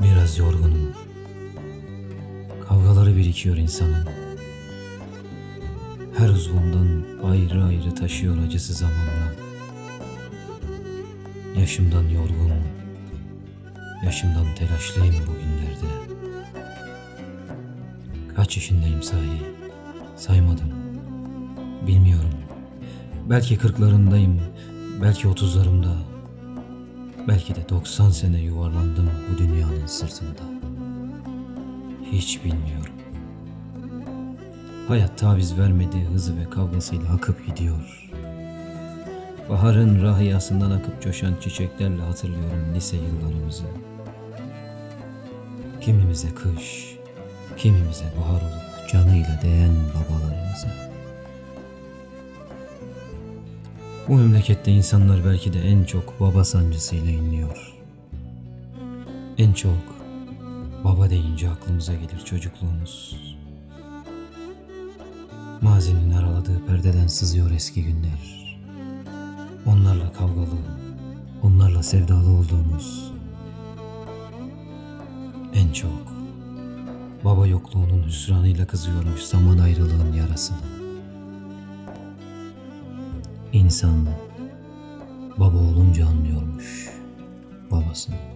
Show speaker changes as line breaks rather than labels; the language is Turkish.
Biraz yorgunum. Kavgaları birikiyor insanın. Her uzvundan ayrı ayrı taşıyor acısı zamanla. Yaşımdan yorgun, yaşımdan telaşlıyım bugünlerde. Kaç yaşındayım sahi? Saymadım. Bilmiyorum. Belki kırklarındayım, belki otuzlarımda. Belki de 90 sene yuvarlandım bu dünyanın sırtında. Hiç bilmiyorum. Hayat taviz vermediği hızı ve kavgasıyla akıp gidiyor. Baharın rahiyasından akıp coşan çiçeklerle hatırlıyorum lise yıllarımızı. Kimimize kış, kimimize bahar olup canıyla değen babalarımıza. Bu memlekette insanlar belki de en çok baba sancısıyla inliyor. En çok baba deyince aklımıza gelir çocukluğumuz. Mazinin araladığı perdeden sızıyor eski günler. Onlarla kavgalı, onlarla sevdalı olduğumuz. En çok baba yokluğunun hüsranıyla kızıyormuş zaman ayrılığın yarasını. İnsan baba olunca anlıyormuş babasını.